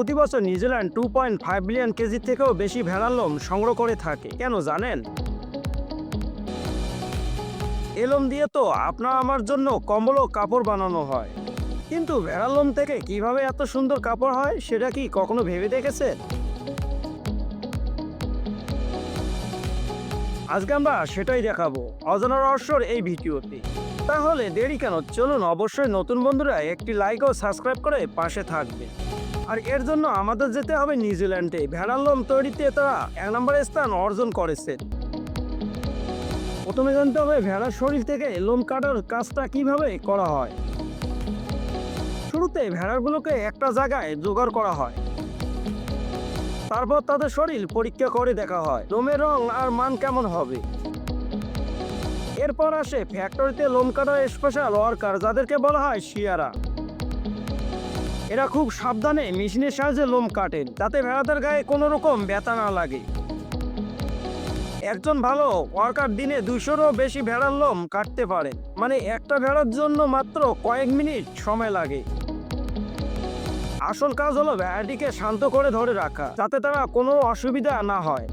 প্রতি বছর New Zealand two point five billion K G থেকেও বেশি ভেড়ার লোম সংগ্রহ করে থাকে, কেন জানেন? এলোম দিয়ে তো আপনার আমার জন্য কম্বল ও কাপড় বানানো হয়। কিন্তু ভেড়ার লোম থেকে কীভাবে এত সুন্দর কাপড় হয়, সেটা কি কখনো ভেবে দেখেছেন? আজকে আমরা সেটাই দেখাবো, অজানা রহস্যর এই ভিডিওতে। তাহলে দেরি কেন? চলুন অবশ্যই নতুন বন্ধুরা একটি লাইক ও সাবস্ক্রাইব করে পাশে থাকবে আর এর জন্য আমাদের যেতে হবে নিউজিল্যান্ডে। ভেড়ার লোম তৈরিতে তারা এক নম্বর স্থান অর্জন করেছে। প্রথমে জানতে হবে ভেড়ার শরীর থেকে লোম কাটার কাজটা কীভাবে করা হয়। শুরুতে ভেড়াগুলোকে একটা জায়গায় জোগাড় করা হয়। তারপর তাদের শরীর পরীক্ষা করে দেখা হয়, লোমের রং আর মান কেমন হবে। এরপর আসে ফ্যাক্টরিতে লোম কাটার স্পেশাল ওয়ার্কার যাদেরকে বলা হয় শিয়ারা। এরা খুব সাবধানে মেশিনের সাহায্যে লোম কাটেন যাতে ভেড়াদের গায়ে কোনো রকম ব্যথা না লাগে। একজন ভালো ওয়ার্কার দিনে দুশোরও বেশি ভেড়ার লোম কাটতে পারে মানে একটা ভেড়ার জন্য মাত্র কয়েক মিনিট সময় লাগে। আসল কাজ হলো ভেড়াটিকে শান্ত করে ধরে রাখা, যাতে তারা কোনো অসুবিধা না হয়।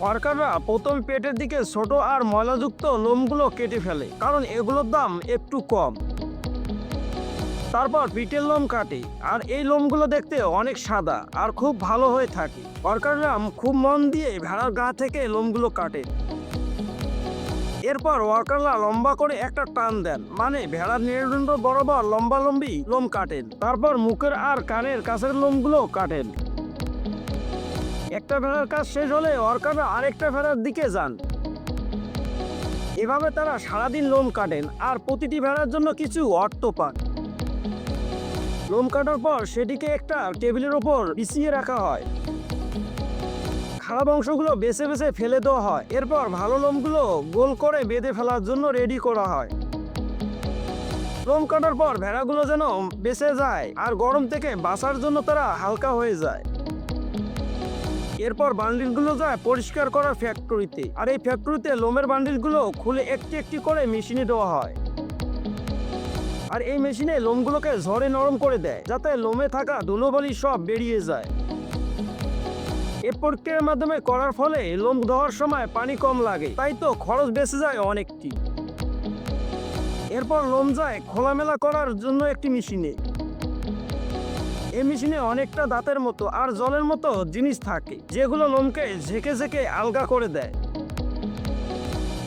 ওয়ার্কাররা প্রথম পেটের দিকে ছোট আর ময়লাযুক্ত লোমগুলো কেটে ফেলে, কারণ এগুলোর দাম একটু কম। তারপর পিঠের লোম কাটে, আর এই লোমগুলো দেখতে অনেক সাদা আর খুব ভালো হয়ে থাকে। ওয়ার্কাররা খুব মন দিয়ে ভেড়ার গা থেকে লোমগুলো কাটে। এরপর ওয়ার্কাররা লম্বা করে একটা টান দেন মানে ভেড়ার মেরুদণ্ড বরাবর লম্বা লম্বি লোম কাটেন। তারপর মুখের আর কানের কাছের লোমগুলো কাটেন। একটা ভেড়ার কাজ শেষ হলে ওয়ার্কাররা আরেকটা ভেড়ার দিকে যান। এভাবে তারা সারাদিন লোম কাটেন, আর প্রতিটি ভেড়ার জন্য কিছু অর্থ পান। লোম কাটার পর সেটিকে একটা টেবিলের ওপর বিছিয়ে রাখা হয়। খারাপ অংশগুলো বেছে বেছে ফেলে দেওয়া হয়। এরপর ভালো লোমগুলো গোল করে বেঁধে ফেলার জন্য রেডি করা হয়। লোম কাটার পর ভেড়াগুলো যেন বেঁচে যায় আর গরম থেকে বাঁচার জন্য তারা হালকা হয়ে যায়। এরপর বান্ডিলগুলো যায় পরিষ্কার করার ফ্যাক্টরিতে আর এই ফ্যাক্টরিতে লোমের বান্ডিলগুলো খুলে একটি একটি করে মেশিনে দেওয়া হয়। আর এই মেশিনে লোমগুলোকে ঝড়ে নরম করে দেয়, যাতে লোমে থাকা ধুলোবালি সব বেরিয়ে যায়। এ প্রক্রিয়ার মাধ্যমে করার ফলে লোম ধোয়ার সময় পানি কম লাগে, তাই তো খরচ বেঁচে যায় অনেকটি। এরপর লোম যায় খোলামেলা করার জন্য একটি মেশিনে। এই মেশিনে অনেকটা দাঁতের মতো আর জলের মতো জিনিস থাকে, যেগুলো লোমকে ঝেঁকে ঝেঁকে আলগা করে দেয়।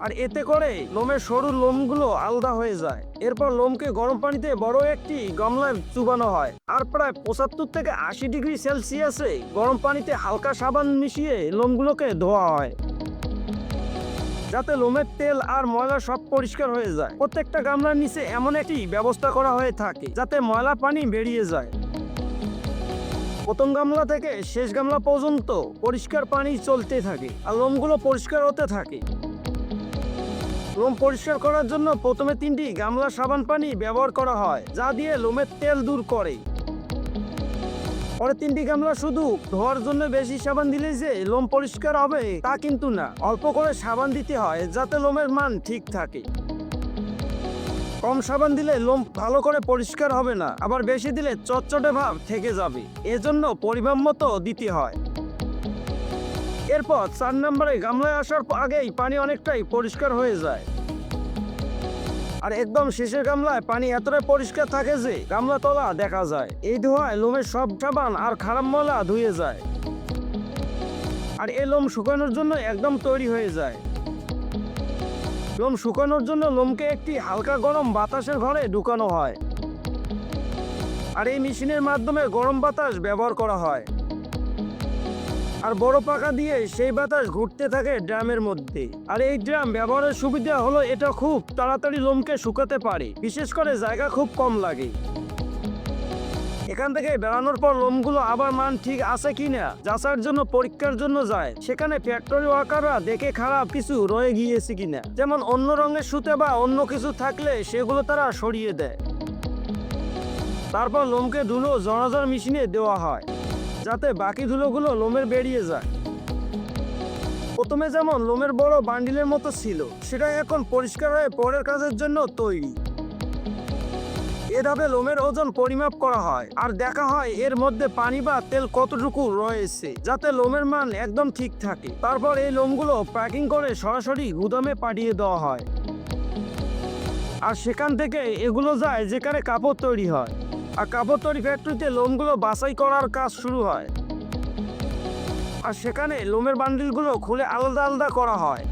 আর এতে করে লোমের সরু লোমগুলো আলাদা হয়ে যায়। এরপর লোমকে গরম পানিতে বড় একটি গামলায় চুবানো হয়। আর প্রায় পঁচাত্তর থেকে আশি ডিগ্রি সেলসিয়াসে গরম পানিতে হালকা সাবান মিশিয়ে লোমগুলোকে ধোয়া হয়। যাতে লোমের তেল আর ময়লা সব পরিষ্কার হয়ে যায়। প্রত্যেকটা গামলার নিচে এমন একটি ব্যবস্থা করা হয়ে থাকে, যাতে ময়লা পানি বেরিয়ে যায়। প্রথম গামলা থেকে শেষ গামলা পর্যন্ত পরিষ্কার পানি চলতে থাকে, আর লোমগুলো পরিষ্কার হতে থাকে। লোম পরিষ্কার করার জন্য প্রথমে তিনটি গামলা, সাবান, পানি ব্যবহার করা হয়, যা দিয়ে লোমের তেল দূর করে। পরে তিনটি গামলা শুধু ধোয়ার জন্য বেশি সাবান দিলে যে লোম পরিষ্কার হবে, তা কিন্তু না। অল্প করে সাবান দিতে হয়, যাতে লোমের মান ঠিক থাকে। কম সাবান দিলে লোম ভালো করে পরিষ্কার হবে না, আবার বেশি দিলে চটচটে ভাব থেকে যাবে। এজন্য পরিমাণ মতো দিতে হয়। এরপর চার নম্বরে গামলায় আসার আগেই পানি অনেকটাই পরিষ্কার হয়ে যায়। আর একদম শেষের গামলায় পানি এতটাই পরিষ্কার থাকে যে গামলা তলা দেখা যায়। এই ধোয়ায় লোমের সব সাবান আর খারাপ ময়লা ধুয়ে যায়। আর এই লোম শুকানোর জন্য একদম তৈরি হয়ে যায়। লোম শুকানোর জন্য লোমকে একটি হালকা গরম বাতাসের ঘরে ঢুকানো হয়। আর এই মেশিনের মাধ্যমে গরম বাতাস ব্যবহার করা হয়। আর বড় পাকা দিয়ে সেই বাতাস ঘুরতে থাকে ড্রামের মধ্যে। আর এই ড্রাম ব্যবহারের সুবিধা হলো এটা খুব তাড়াতাড়ি লোমকে শুকাতে পারে, বিশেষ করে জায়গা খুব কম লাগে। এখান থেকে বেড়ানোর পর লোমগুলো আবার মান ঠিক আছে কিনা যাচার জন্য, পরীক্ষার জন্য যায়। সেখানে ফ্যাক্টরি ওয়ার্কাররা দেখে খারাপ কিছু রয়ে গিয়েছে কিনা। যেমন অন্য রঙের সুতে বা অন্য কিছু থাকলে সেগুলো তারা সরিয়ে দেয়। তারপর লোমকে ধুলো জনাজর মেশিনে দেওয়া হয়। যাতে বাকি ধুলোগুলো লোমের বেরিয়ে যায়। প্রথমে যেমন লোমের বড় বান্ডিলের মতো ছিল, সেটা এখন পরিষ্কার হয়ে পরের কাজের জন্য তৈরি। এভাবে লোমের ওজন পরিমাপ করা হয়, আর দেখা হয় এর মধ্যে পানি বা তেল কতটুকু রয়েছে, যাতে লোমের মান একদম ঠিক থাকে। তারপর এই লোমগুলো প্যাকিং করে সরাসরি গুদামে পাঠিয়ে দেওয়া হয়। আর সেখান থেকে এগুলো যায় যেখানে কাপড় তৈরি হয়। আর কাপড় তৈরি ফ্যাক্টরিতে লোমগুলো বাছাই করার কাজ শুরু হয়। আর সেখানে লোমের বান্ডিলগুলো খুলে আলাদা আলাদা করা হয়।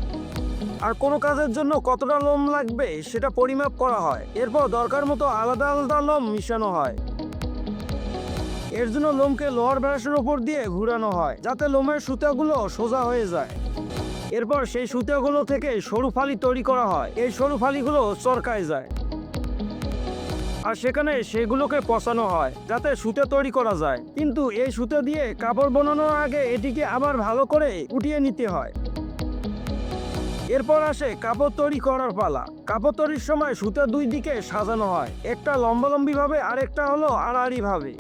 আর কোনো কাজের জন্য কতটা লোম লাগবে সেটা পরিমাপ করা হয়। এরপর দরকার মতো আলাদা আলাদা লোম মিশানো হয়। এর জন্য লোমকে লোহার ব্রাশের উপর দিয়ে ঘুরানো হয়, যাতে লোমের সুতাগুলো সোজা হয়ে যায়। এরপর সেই সুতাগুলো থেকে সরু ফালি তৈরি করা হয়। এই সরু ফালিগুলো চরকায় যায়। আর সেখানে সেগুলোকে পচানো হয়, যাতে সুতে তৈরি করা যায়। কিন্তু এই সুতে দিয়ে কাপড় বানানোর আগে এটিকে আবার ভালো করে উঠিয়ে নিতে হয়। এরপর আসে কাপড় তৈরি করার পালা। কাপড় তৈরির সময় সুতা দুই দিকে সাজানো হয়। একটা লম্বালম্বি ভাবে আরেকটা হলো আড়াআড়ি ভাবে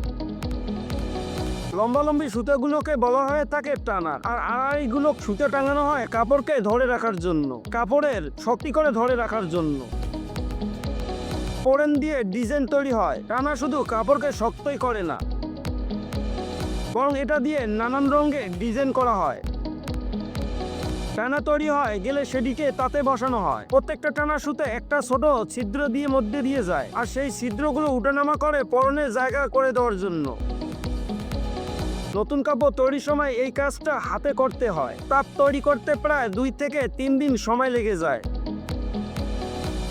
লম্বালম্বি সুতাগুলোকে বলা হয় থাকে টানার। আর আড়াআড়িগুলো সুতে টাঙানো হয় কাপড়কে ধরে রাখার জন্য। কাপড়ের শক্তি করে ধরে রাখার জন্য। পোড়েন দিয়ে ডিজাইন তৈরি হয়। টানা শুধু কাপড়কে শক্তই করে না, বরং এটা দিয়ে নানান রঙের ডিজাইন করা হয়। টানা তৈরি হয় গেলে সেটিকে তাতে বসানো হয়। প্রত্যেকটা টানা সুতে একটা ছোট ছিদ্র দিয়ে মধ্যে দিয়ে যায়, আর সেই ছিদ্রগুলো উঠানামা করে পরনের জায়গা করে দেওয়ার জন্য। নতুন কাপড় তৈরির সময় এই কাজটা হাতে করতে হয়। তাপ তৈরি করতে প্রায় দুই থেকে তিন দিন সময় লেগে যায়।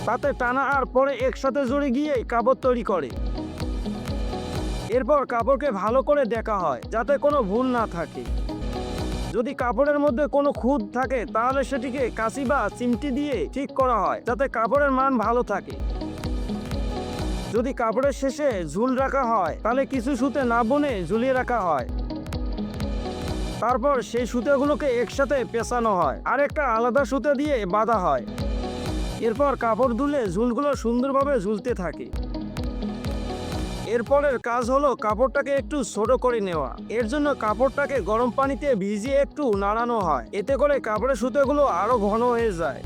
তাতে টানা আর পরে একসাথে জুড়ে গিয়ে কাপড় তৈরি করে। এরপর কাপড়কে ভালো করে দেখা হয়, যাতে কোনো ভুল না থাকে। যদি কাপড়ের মধ্যে কোনো খুঁত থাকে, তাহলে সেটিকে কাঁচি বা চিমটি দিয়ে ঠিক করা হয়, যাতে কাপড়ের মান ভালো থাকে। যদি কাপড়ের শেষে ঝুল রাখা হয়, তাহলে কিছু সুতে না বনে ঝুলিয়ে রাখা হয়। তারপর সেই সুতেগুলোকে একসাথে পেঁচানো হয় আর একটা আলাদা সুতে দিয়ে বাঁধা হয়। এরপর কাপড় ধুলে ঝুলগুলো সুন্দরভাবে ঝুলতে থাকে। এরপরের কাজ হলো কাপড়টাকে একটু ছোট করে নেওয়া। এর জন্য কাপড়টাকে গরম পানিতে ভিজিয়ে একটু নাড়ানো হয়। এতে করে কাপড়ের সুতোগুলো আরও ঘন হয়ে যায়।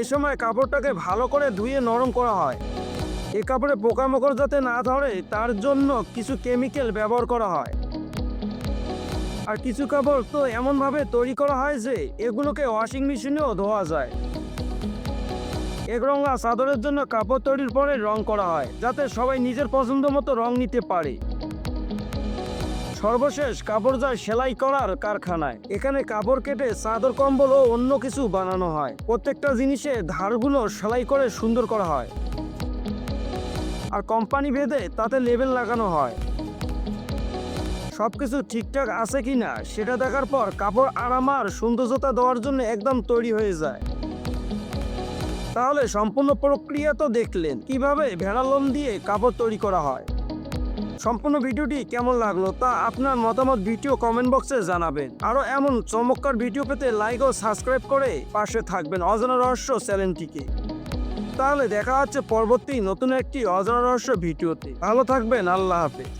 এ সময় কাপড়টাকে ভালো করে ধুয়ে নরম করা হয়। এ কাপড়ে পোকামাকড় যাতে না ধরে, তার জন্য কিছু কেমিক্যাল ব্যবহার করা হয়। আর কিছু কাপড় তো এমনভাবে তৈরি করা হয় যে, এগুলোকে ওয়াশিং মেশিনেও ধোয়া যায়। একরঙা চাদরের জন্য কাপড় তৈরির পরে রং করা হয়, যাতে সবাই নিজের পছন্দ মতো রং নিতে পারে। সর্বশেষ কাপড় যায় সেলাই করার কারখানায়। এখানে কাপড় কেটে চাদর, কম্বল ও অন্য কিছু বানানো হয়। প্রত্যেকটা জিনিসে ধারগুলো সেলাই করে সুন্দর করা হয়। আর কোম্পানি ভেদে তাতে লেবেল লাগানো হয়। সবকিছু ঠিকঠাক আছে কিনা, সেটা দেখার পর কাপড় আরাম আর সৌন্দর্যতা দেওয়ার জন্য একদম তৈরি হয়ে যায়। তাহলে সম্পূর্ণ প্রক্রিয়া তো দেখলেন, কীভাবে ভেড়া লোম দিয়ে কাপড় তৈরি করা হয়। সম্পূর্ণ ভিডিওটি কেমন লাগল তা আপনার মতামত ভিডিও কমেন্ট বক্সে জানাবেন। আরও এমন চমৎকার ভিডিও পেতে লাইক ও সাবস্ক্রাইব করে পাশে থাকবেন অজানা রহস্য চ্যানেলটিকে। তাহলে দেখা হচ্ছে পরবর্তী নতুন একটি অজানা রহস্য ভিডিওতে। ভালো থাকবেন, আল্লাহ হাফেজ।